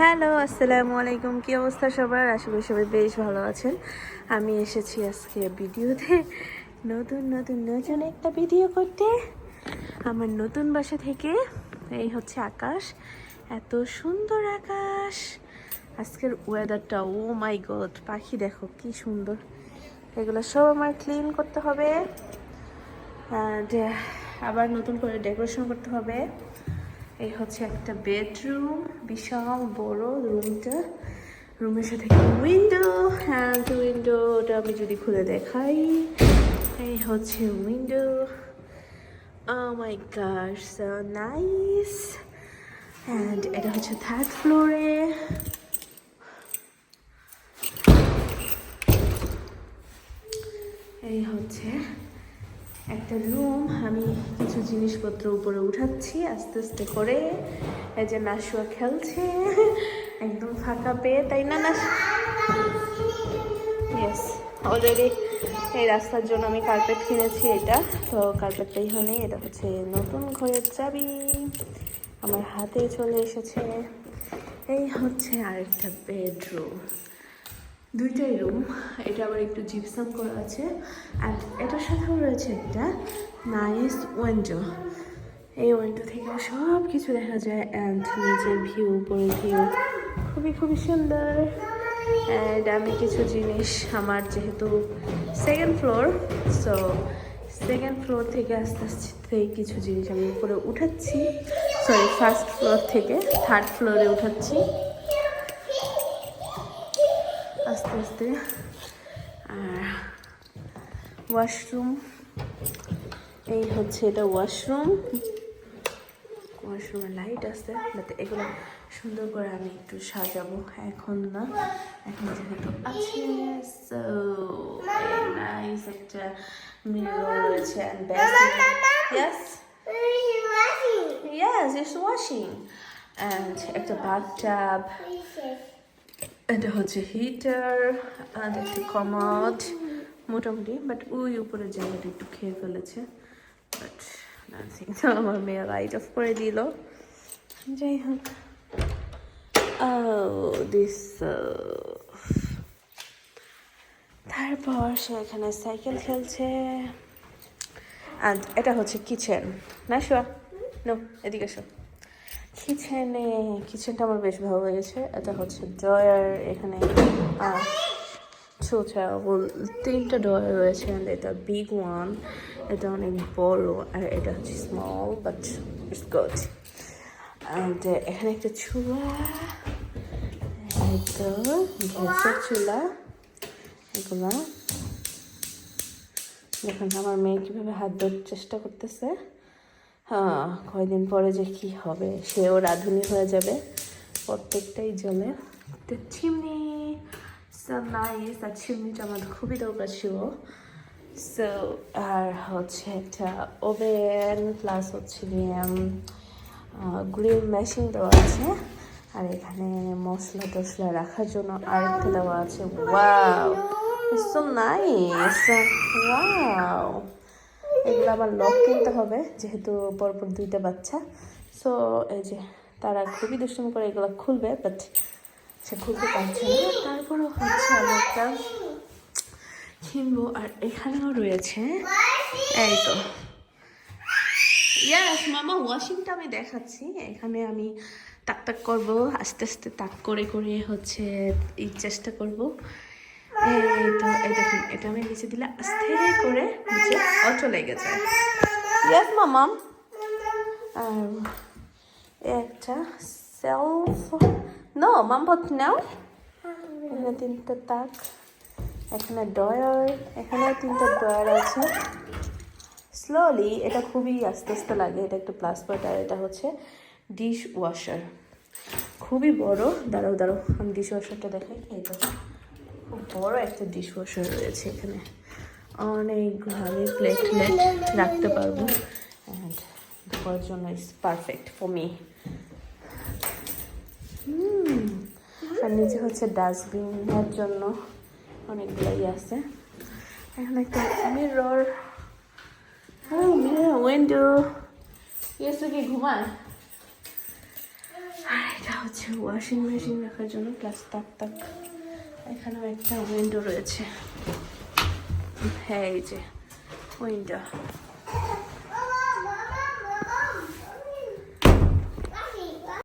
Hello, আসসালামু আলাইকুম। কি অবস্থা সবার? আশা করি সবাই বেশ ভালো আছেন। আমি এসেছি আজকে ভিডিওতে নতুন নতুন নতুন একটা ভিডিও করতে। আমার নতুন বাসা থেকে এই হচ্ছে আকাশ। এত সুন্দর আকাশ। আজকের ওয়েদারটা ও মাই গড পাখি দেখো কি সুন্দর। এগুলো সব আমার ক্লিন করতে হবে। আবার নতুন করে ডেকোরেশন করতে হবে। এই হচ্ছে একটা বেডরুম বিশাল, বড় রুমটা রুমের সাথে উইন্ডো হ্যান্ড উইন্ডোটা আমি যদি খুলে দেখাই, এই হচ্ছে উইন্ডো Oh এটা হচ্ছে থার্ড ফ্লোরে এই হচ্ছে একটা রুম আমি কিছু জিনিসপত্র উপরে উঠাচ্ছি, আস্তে আস্তে করে। এই যে নাশুয়া খেলছে, একদম ফাঁকা পেয়ে, তাই না না ইয়েস অলরেডি এই রাস্তার জন্য আমি কার্পেট কিনেছি এটা। তো কার্পেটটাই হলে এটা হচ্ছে নতুন ঘরের চাবি। আমার হাতে চলে এসেছে। এই হচ্ছে আরেকটা বেডরুম দুইটাই রুম এটা আবার একটু জিপসাম করা আছে অ্যান্ড এটার সাথেও রয়েছে একটা নাইস উইন্ডো এই উইন্ডো থেকে সব কিছু দেখা যায় অ্যান্ড নিচের ভিউ উপরের ভিউ খুবই খুবই সুন্দর অ্যান্ড আমি কিছু জিনিস আমার যেহেতু second floor so second floor থেকে আস্তে আস্তে কিছু জিনিস আমি উপরে উঠাচ্ছি সরি ফার্স্ট ফ্লোর থেকে থার্ড ফ্লোরে উঠাচ্ছি। আস্তে আর ওয়াশরুম এই হচ্ছে এটা ওয়াশরুম ওয়াশরুমে লাইট আছে বাট এগুলো সুন্দর করে আমি একটু সাজাবো এখন না। এখন যেহেতু আছে একটা মিরর রয়েছে ইয়েস ইয়েস ওয়াশিং একটা বাথটাব এটা হচ্ছে হিটার আর একটা কমড মোটামুটি বাট ওই উপরে জায়গাটা একটু খেয়ে ফেলেছে। বাট আমার মেয়ে লাইট অফ করে দিল। যাই হোক। দিস তারপর সে এখানে সাইকেল খেলছে। আর এটা হচ্ছে কিচেন না, শোয়া? নো এদিকে শো। কিচেনে, কিচেনটা আমার বেশ ভালো লেগেছে। এটা হচ্ছে ড্রয়ার, এখানে তিনটা ড্রয়ার রয়েছে এটা বিগ ওয়ান এটা অনেক বড়, আর এটা হচ্ছে স্মল বাট ইটস গুড এখানে একটা চুলা গ্যাসের চুলা, এগুলা। দেখুন, আমার মেয়ে কীভাবে হাত ধরার চেষ্টা করতেছে। হ্যাঁ কয়দিন পরে যে কি হবে, সেও রাঁধুনি হয়ে যাবে প্রত্যেকটাই জলে তো চিমনি নাইস চিমনিটা আমার খুবই দরকার ছিল। সো আর হচ্ছে একটা ওভেন প্লাস হচ্ছে গ্রিল মেশিন দেওয়া আছে। আর এখানে মশলা টসলা রাখার জন্য আরেকটা দেওয়া আছে। ওয়াও সো নাইস ওয়াও এগুলো আবার লক কিনতে হবে, যেহেতু পরপর দুইটা বাচ্চা। সো এই যে তারা খুবই দুষ্টুমি করে এগুলো খুলবে বাট সে খুলতে পারছে না। তারপরেও হচ্ছে আমি একটা কিনবো, আর এখানেও রয়েছে, এই তো। ইয়াস মামা ওয়াশিংটা আমি দেখাচ্ছি। এখানে আমি তাক তাক করব, আস্তে আস্তে তাক করে করে হচ্ছে এই চেষ্টা করব। এই তো, এই এটা আমি নিচে দিলে আস্তে করে নিচে ও চলে গেছে ইয়াস মামাম আর একটা সেলফ নো মাম বট নাও এখানে তিনটা তাক, এখানে ডয়ার এখানে তিনটা ডয়ার আছে। স্লোলি এটা খুবই আস্তে আস্তে লাগে, এটা একটু প্লাস পয়েন্ট আর এটা হচ্ছে ডিশ ওয়াশার খুবই বড়। দাঁড়াও দাঁড়াও, আমি ডিশ ওয়াশারটা দেখাই। এই বড় একটা ডিশ ওয়াশার রয়েছে এখানে। অনেকভাবে প্লেট প্লেট রাখতে পারব। অ্যান্ড ধোয়ার জন্য ইটস পারফেক্ট ফর মি আর নিচে হচ্ছে ডাস্টবিনের জন্য অনেকগুলোই আছে। এখানে একটা মিরর উইন্ডো ইয়েসু কি ঘুমায় আর এটা হচ্ছে ওয়াশিং মেশিন রাখার জন্য প্লাস তাক তাক। এখানেও একটা উইন্ডো রয়েছে। হ্যাঁ এই যে উইন্ডো